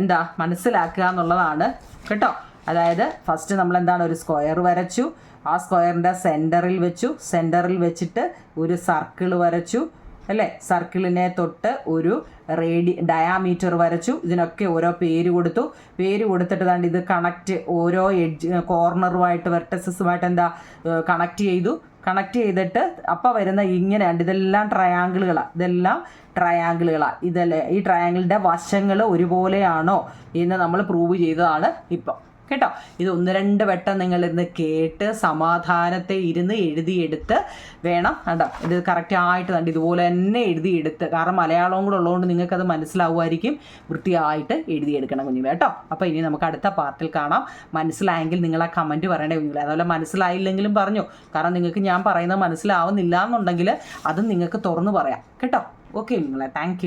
എന്താ മനസ്സിലാക്കുക എന്നുള്ളതാണ്. കേട്ടോ? അതായത് ഫസ്റ്റ് നമ്മൾ എന്താണ് ഒരു സ്ക്വയർ വരച്ചു. ആ സ്ക്വയറിന്റെ സെന്ററിൽ വെച്ചു. സെന്ററിൽ വെച്ചിട്ട് ഒരു സർക്കിൾ വരച്ചു. അല്ലേ? സർക്കിളിനെ തൊട്ട് ഒരു റേഡി ഡയാമീറ്റർ വരച്ചു. ഇതിനൊക്കെ ഓരോ പേര് കൊടുത്തു. പേര് കൊടുത്തിട്ട് തന്നെ ഇത് കണക്റ്റ് ഓരോ എഡ്ജ് കോർണറുമായിട്ട് വെർട്ടസസുമായിട്ട് എന്താ കണക്ട് ചെയ്തു. കണക്ട് ചെയ്തിട്ട് അപ്പോൾ വരുന്ന ഇങ്ങനെയാണ് ഇതെല്ലാം ട്രയാങ്കിളുകളാണ് ഇതെല്ലാം ട്രയാങ്കിളുകളാണ് ഇതല്ലേ? ഈ ട്രയാങ്കിളിന്റെ വശങ്ങൾ ഒരുപോലെയാണോ എന്ന് നമ്മൾ പ്രൂവ് ചെയ്തതാണ് ഇപ്പം. കേട്ടോ? ഇത് ഒന്ന് രണ്ട് വട്ടം നിങ്ങൾ ഇന്ന് കേട്ട് സമാധാനത്തെ ഇരുന്ന് എഴുതിയെടുത്ത് വേണം. കേട്ടോ ഇത് കറക്റ്റ് ആയിട്ട് കണ്ട് ഇതുപോലെ തന്നെ എഴുതിയെടുത്ത്. കാരണം മലയാളം കൂടെ ഉള്ളതുകൊണ്ട് നിങ്ങൾക്ക് അത് മനസ്സിലാവുമായിരിക്കും. വൃത്തിയായിട്ട് എഴുതിയെടുക്കണം കുഞ്ഞുങ്ങളെ. കേട്ടോ? അപ്പോൾ ഇനി നമുക്ക് അടുത്ത പാർട്ടിൽ കാണാം. മനസ്സിലായെങ്കിൽ നിങ്ങൾ ആ കമന്റ് പറയണേ കുഞ്ഞുങ്ങളെ? അതുപോലെ മനസ്സിലായില്ലെങ്കിലും പറഞ്ഞു. കാരണം നിങ്ങൾക്ക് ഞാൻ പറയുന്നത് മനസ്സിലാവുന്നില്ല എന്നുണ്ടെങ്കിൽ അതും നിങ്ങൾക്ക് തുറന്നു പറയാം. കേട്ടോ? ഓക്കെ കുഞ്ഞുങ്ങളെ താങ്ക്